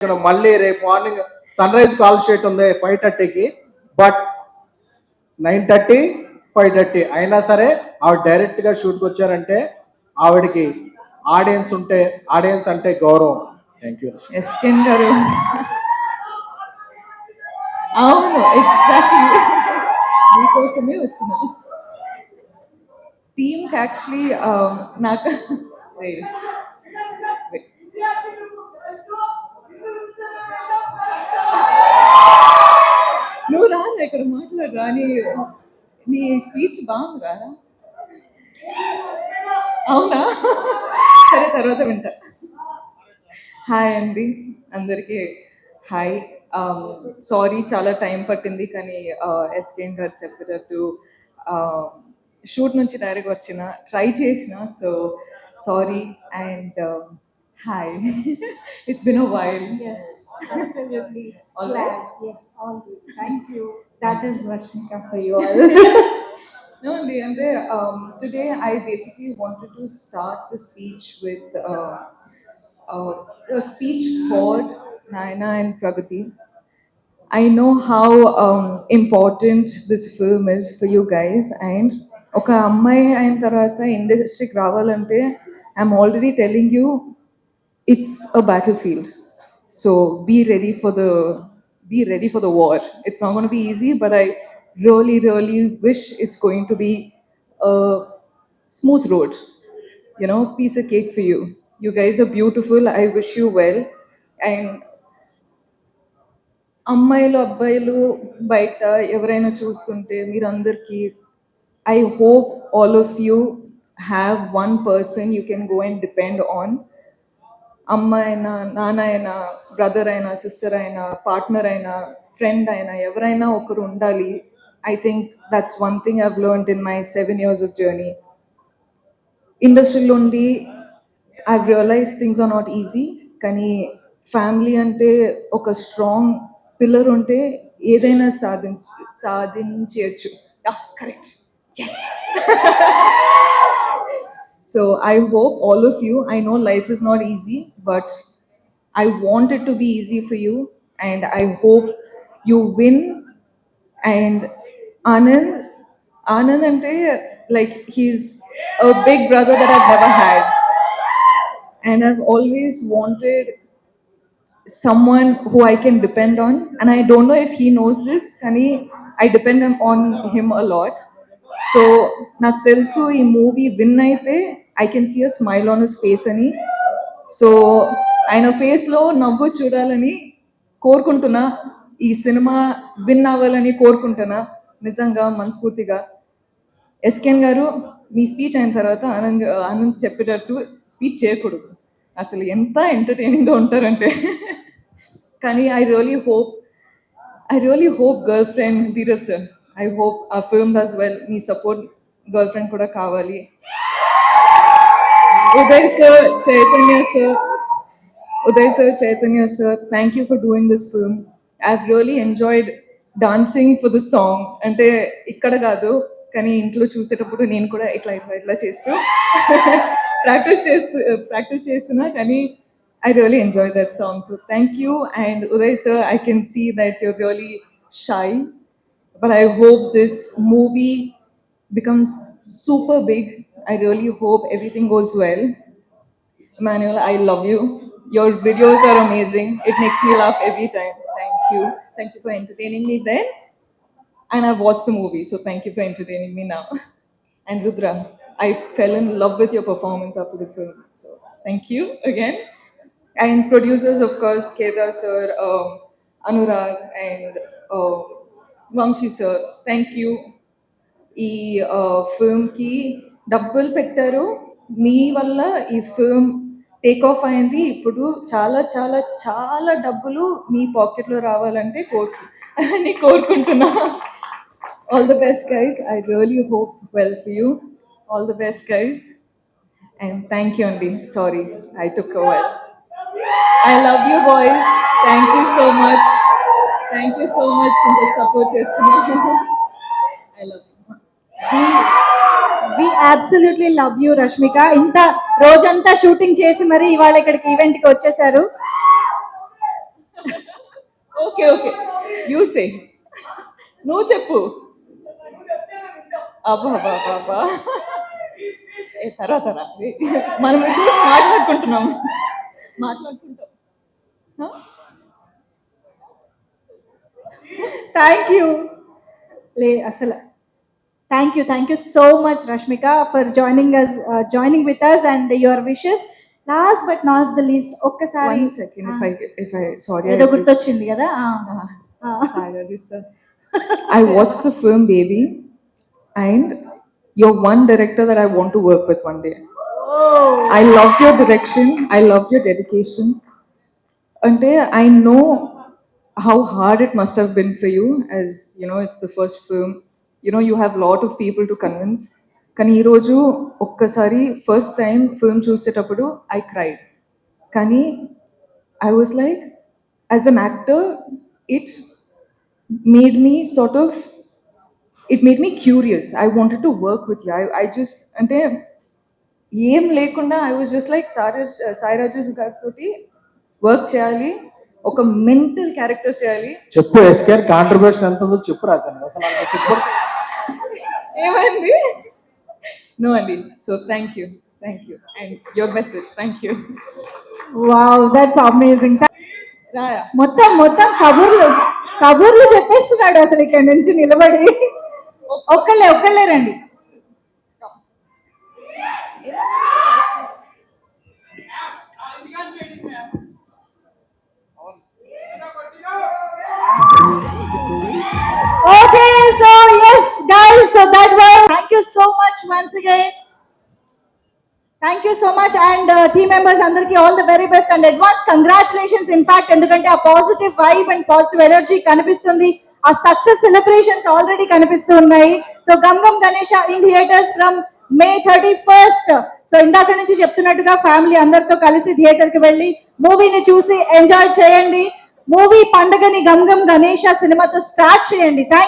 ఇక్కడ మళ్ళీ రేపు morning sunrise call sheet ఉంది ఫైవ్ థర్టీకి but nine thirty five thirty. అయినా సరే ఆవిడ డైరెక్ట్గా షూట్కి వచ్చారంటే ఆవిడకి ఆడియన్స్ ఉంటే ఆడియన్స్ అంటే గౌరవం. థ్యాంక్ యూ ఎస్కెన్ గారు అవును ఎగ్జాక్ట్లీ మీకోసమే వచ్చిన. టీమ్కి యాక్చువల్లీ um, నాకు Wait. Wait. నువ్వు రా ఇక్కడ మాట్లాడరా నీ నీ స్పీచ్ బాగుంది రా అవునా సరే తర్వాత వింటా హాయ్ అండి అందరికీ హాయ్ సారీ చాలా టైం పట్టింది కానీ ఎస్కేన్ గారు చెప్పినట్టు షూట్ నుంచి డైరెక్ట్ వచ్చిన ట్రై చేసిన so sorry and hi it's been a while Yes, absolutely. All Glad. Yes, all good. Thank you. That is Rashmika for you all. No, అండి అంటే today I basically wanted to start the speech with speech for Nayana and Pragathi I know how um, important this film is for you guys and ఒక అమ్మాయి అయిన తర్వాత ఇండస్ట్రీకి రావాలంటే I'm already telling you it's a battlefield so be ready for the be ready for the war it's not gonna be easy but I Really really wish it's going to be smooth road you know, piece of cake for you. You guys are beautiful. I wish you well. And అమ్మాయిలు అబ్బాయిలు బయట ఎవరైనా చూస్తుంటే మీరందరికీ I hope all of you have one person you can go and depend on అమ్మ అయినా నాన్న అయినా బ్రదర్ అయినా సిస్టర్ అయినా పార్ట్నర్ అయినా ఫ్రెండ్ అయినా ఎవరైనా ఒకరు ఉండాలి I think that's one thing I've learn in my seven years of journey ఇండస్ట్రీలో ఉండి I realize things are not easy కానీ ఫ్యామిలీ అంటే ఒక స్ట్రాంగ్ పిల్లర్ ఉంటే ఏదైనా సాధించ సాధించవచ్చు correct yes so I hope all of you I know life is not easy but I want it to be easy for you and I hope you win and Anand Anand అంటే like he's a big brother that I've never had and I've always wanted someone who I can depend on. And I don't know if he knows this, కానీ he, I depend on him a lot. So నాకు తెలుసు ఈ movie win అయితే I can see a smile on his face అని so ఆయన ఫేస్లో నవ్వు చూడాలని కోరుకుంటున్నా ఈ సినిమా విన్ అవ్వాలని కోరుకుంటున్నా నిజంగా మనస్ఫూర్తిగా. ఎస్కెన్ గారు మీ స్పీచ్ అయిన తర్వాత ఆనంద్ ఆనంద్ చెప్పేటట్టు స్పీచ్ చేయకూడదు. అసలు ఎంత ఎంటర్టైనింగ్గా ఉంటారంటే. కానీ I really hope I really hope girlfriend Dheeraj sir I hope ఆ ఫిల్మ్ డస్ వెల్ మీ సపోర్ట్ గర్ల్ ఫ్రెండ్ కూడా కావాలి. Uday sir Chaitanya sir Uday sir Chaitanya sir thank you for doing this film I really enjoyed dancing for the song అంటే ఇక్కడ కాదు కానీ ఇంట్లో చూసేటప్పుడు నేను కూడా ఇట్లా ఇట్లా ఇట్లా చేస్తూ ప్రాక్టీస్ చేస్తూ ప్రాక్టీస్ చేస్తున్నా కానీ I really enjoy that song so thank you and Uday sir I can see that you're really shy but I hope this movie becomes super big. I really hope everything goes well. Emmanuel, I love you. Your videos are amazing. It makes me laugh every time. Thank you. Thank you for entertaining me then. And I've watched the movie, so thank you for entertaining me now. And Rudra, I fell in love with your performance after the film. So thank you again. And producers, of course, Kedar sir, um, Anurag, and uh, Vamshi sir thank you ఈ ఫిల్మ్కి డబ్బులు పెట్టారు మీ వల్ల ఈ film take off అయింది. ఇప్పుడు చాలా చాలా చాలా డబ్బులు మీ పాకెట్లో రావాలంటే కోరుకు అని కోరుకుంటున్నా. All the best guys I really hope well for you all the best guys and thank you అండి sorry I took well I love you boys thank you so much thank you so much ఇంత support చేస్తున్నాను I love you we absolutely love you Rashmika ఇంత రోజంతా shooting చేసి మరి ఇవాళ ఇక్కడికి ఈవెంట్కి వచ్చేసారు. Okay okay. యూ సే నువ్వు చెప్పు. ఏ తర్వాత. మనం ఇద్దరం మాట్లాడుకుంటున్నాం. మాట్లాడుకుంటాం? థ్యాంక్ యూ లే అసలు Thank you thank you so much Rashmika for joining us joining with us and your wishes last but not the least ఒక్కసారి One second, if I, if I, sorry. ఏదో I- గుర్తొచ్చింది కదా ఆ, ఆ. Sorry, sir. I watched the film Baby, and you're one director that I want to work with one day. I loved your direction. I loved your dedication. And I know how hard it must have been for you, as you know, You know you have lot of people to convince కానీ ఈరోజు ఒక్కసారి first time film చూసేటప్పుడు I cried కానీ I was like as an actor it made me sort of it made me curious I wanted to work with you I I అంటే ఏం లేకుండా I was just like Sairaj సాయిరాజస్ గారితో work చేయాలి ఒక mental character చేయాలి. చెప్పు ఎస్కేర్ contribution ఎంత ఉందో చెప్పు రాజన్ అసలు చెప్పు. ఏమైంది? నో అండి so thank you thank you and your message thank you wow that's amazing రాయా మొత్తం మొత్తం కబుర్లు కబుర్లు చెప్పేస్తున్నాడు అసలు ఇక్కడ నుంచి నిలబడి. ఒక్కళ్ళే ఒక్కళ్ళే రండి. Okay, so yes, guys, so that was. Thank you so thank you so much and team members అందరికి all the very best and advance congratulations in fact ఎందుకంటే ఆ positive vibe and positive energy కనిపిస్తుంది. ఆ success celebrations already కనిపిస్తూ ఉన్నాయి. So Gam Gam Ganesha in theatres from May thirty first so ఇందాక నుంచి చెప్తున్నట్టుగా ఫ్యామిలీ అందరితో కలిసి థియేటర్కి వెళ్ళి మూవీని చూసి ఎంజాయ్ చేయండి. మూవీ పండగని గమ్ గమ్ గణేష సినిమాతో స్టార్ట్ చేయండి. థ్యాంక్